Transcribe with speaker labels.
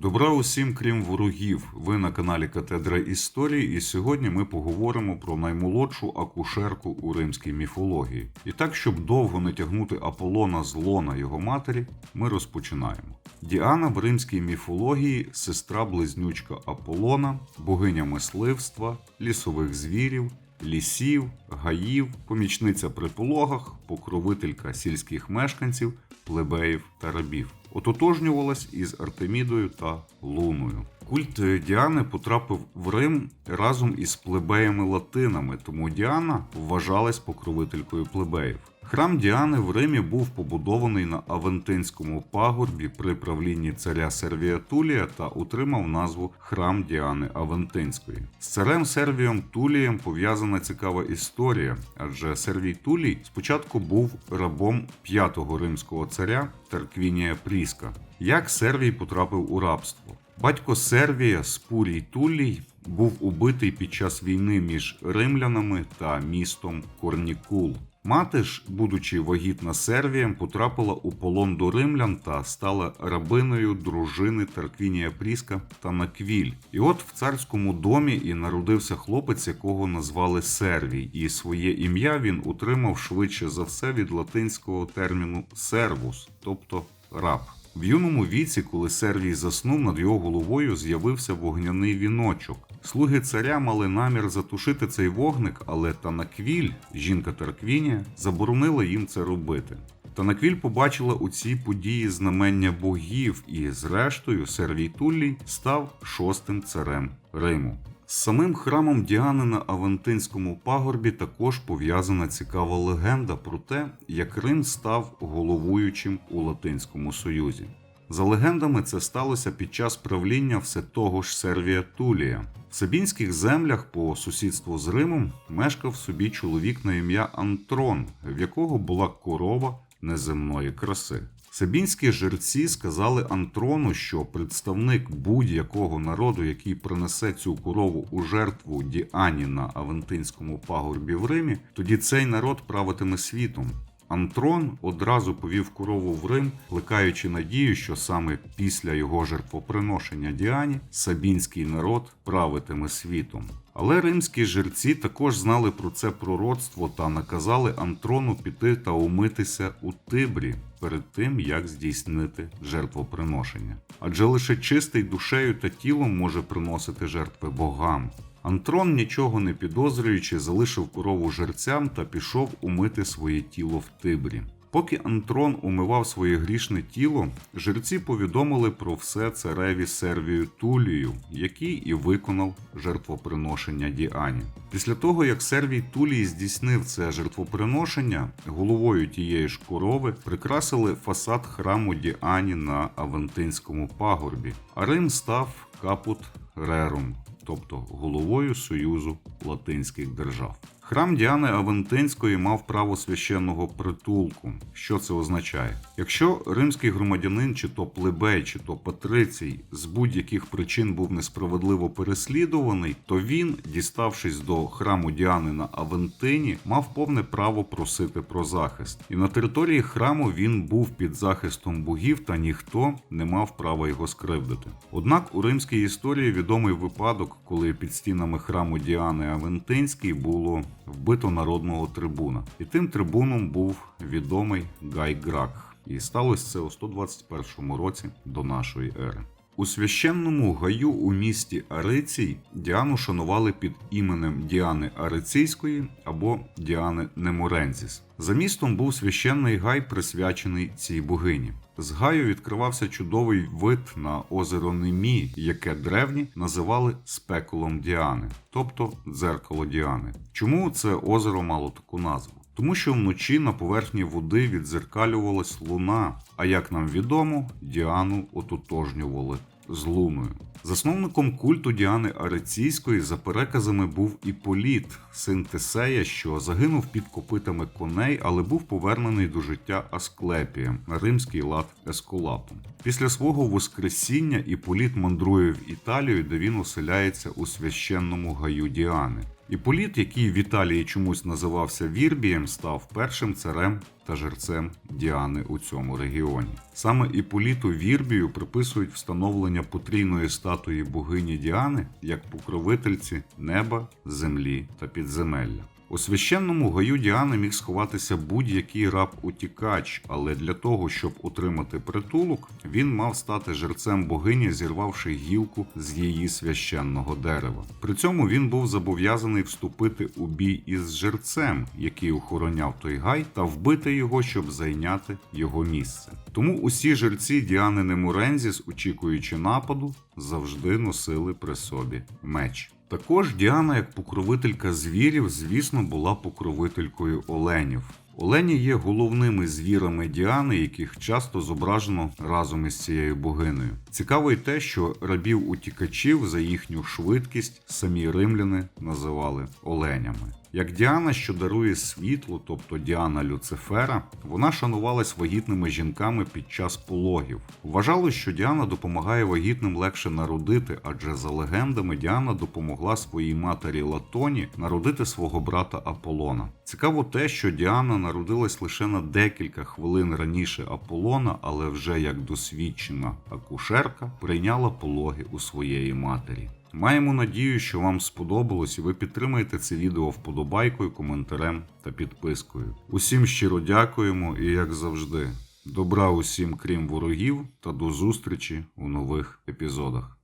Speaker 1: Добра усім, крім ворогів. Ви на каналі Катедра Історії, і сьогодні ми поговоримо про наймолодшу акушерку у римській міфології. І так, щоб довго не тягнути Аполлона з лона його матері, ми розпочинаємо. Діана в римській міфології сестра близнючка Аполлона, богиня мисливства, лісових звірів, лісів, гаїв, помічниця при пологах, покровителька сільських мешканців, плебеїв та рабів. Ототожнювалась із Артемідою та Луною. Культ Діани потрапив в Рим разом із плебеями латинами, тому Діана вважалась покровителькою плебеїв. Храм Діани в Римі був побудований на Авентинському пагорбі при правлінні царя Сервія Тулія та утримав назву Храм Діани Авентинської. З царем Сервієм Тулієм пов'язана цікава історія, адже Сервій Тулій спочатку був рабом п'ятого римського царя Тарквінія Пріска. Як Сервій потрапив у рабство? Батько Сервія Спурій Тулій був убитий під час війни між римлянами та містом Корнікул. Мати ж, будучи вагітна Сервієм, потрапила у полон до римлян та стала рабиною дружини Тарквінія Пріска та Наквіль. І от в царському домі і народився хлопець, якого назвали Сервій, і своє ім'я він утримав швидше за все від латинського терміну сервус, тобто раб. В юному віці, коли Сервій заснув, над його головою з'явився вогняний віночок. Слуги царя мали намір затушити цей вогник, але Танаквіль, жінка Тарквінія, заборонила їм це робити. Танаквіль побачила у цій події знамення богів, і, зрештою, Сервій Туллій став шостим царем Риму. З самим храмом Діани на Авентинському пагорбі також пов'язана цікава легенда про те, як Рим став головуючим у Латинському Союзі. За легендами, це сталося під час правління все того ж Сервія Тулія. В Сабінських землях по сусідству з Римом мешкав собі чоловік на ім'я Антрон, в якого була корова неземної краси. Сабінські жерці сказали Антрону, що представник будь-якого народу, який принесе цю корову у жертву Діані на Авентинському пагорбі в Римі, тоді цей народ правитиме світом. Антрон одразу повів корову в Рим, плекаючи надію, що саме після його жертвоприношення Діані сабінський народ правитиме світом. Але римські жерці також знали про це пророцтво та наказали Антрону піти та умитися у Тибрі перед тим, як здійснити жертвоприношення. Адже лише чистий душею та тілом може приносити жертви богам. Антрон, нічого не підозрюючи, залишив корову жерцям та пішов умити своє тіло в Тибрі. Поки Антрон умивав своє грішне тіло, жерці повідомили про все цареві Сервію Тулію, який і виконав жертвоприношення Діані. Після того, як Сервій Тулій здійснив це жертвоприношення, головою тієї ж корови прикрасили фасад храму Діані на Авентинському пагорбі, а Рим став капут рерум, тобто головою Союзу Латинських держав. Храм Діани Авентинської мав право священного притулку. Що це означає? Якщо римський громадянин, чи то плебей, чи то патрицій з будь-яких причин був несправедливо переслідуваний, то він, діставшись до храму Діани на Авентині, мав повне право просити про захист. І на території храму він був під захистом богів, та ніхто не мав права його скривдити. Однак у римській історії відомий випадок, коли під стінами храму Діани Авентинській було вбито народного трибуна. І тим трибуном був відомий Гай Грак. І сталося це у 121 році до нашої ери. У священному гаю у місті Арицій Діану шанували під іменем Діани Ариційської або Діани Неморензіс. За містом був священний гай, присвячений цій богині. З гаю відкривався чудовий вид на озеро Немі, яке древні називали спекулом Діани, тобто дзеркало Діани. Чому це озеро мало таку назву? Тому що вночі на поверхні води відзеркалювалась луна, а як нам відомо, Діану ототожнювали з луною. Засновником культу Діани Ариційської за переказами був Іполіт, син Тесея, що загинув під копитами коней, але був повернений до життя Асклепієм на римський лад Ескулапом. Після свого воскресіння Іполіт мандрує в Італію, де він оселяється у священному гаю Діани. Іполіт, який в Італії чомусь називався Вірбієм, став першим царем та жерцем Діани у цьому регіоні. Саме Іполіту Вірбію приписують встановлення потрійної статуї богині Діани як покровительці неба, землі та підземелля. У священному гаю Діани міг сховатися будь-який раб-утікач, але для того, щоб отримати притулок, він мав стати жерцем богині, зірвавши гілку з її священного дерева. При цьому він був зобов'язаний вступити у бій із жерцем, який охороняв той гай, та вбити його, щоб зайняти його місце. Тому усі жерці Діани Немурензіс, очікуючи нападу, завжди носили при собі меч. Також Діана, як покровителька звірів, звісно, була покровителькою оленів. Олені є головними звірами Діани, яких часто зображено разом із цією богинею. Цікаво й те, що рабів утікачів за їхню швидкість самі римляни називали оленями. Як Діана, що дарує світло, тобто Діана Люцифера, вона шанувалась вагітними жінками під час пологів. Вважалось, що Діана допомагає вагітним легше народити, адже за легендами Діана допомогла своїй матері Латоні народити свого брата Аполлона. Цікаво те, що Діана народилась лише на декілька хвилин раніше Аполлона, але вже як досвідчена акушерка прийняла пологи у своєї матері. Маємо надію, що вам сподобалось і ви підтримаєте це відео вподобайкою, коментарем та підпискою. Усім щиро дякуємо і, як завжди, добра усім, крім ворогів, та до зустрічі у нових епізодах.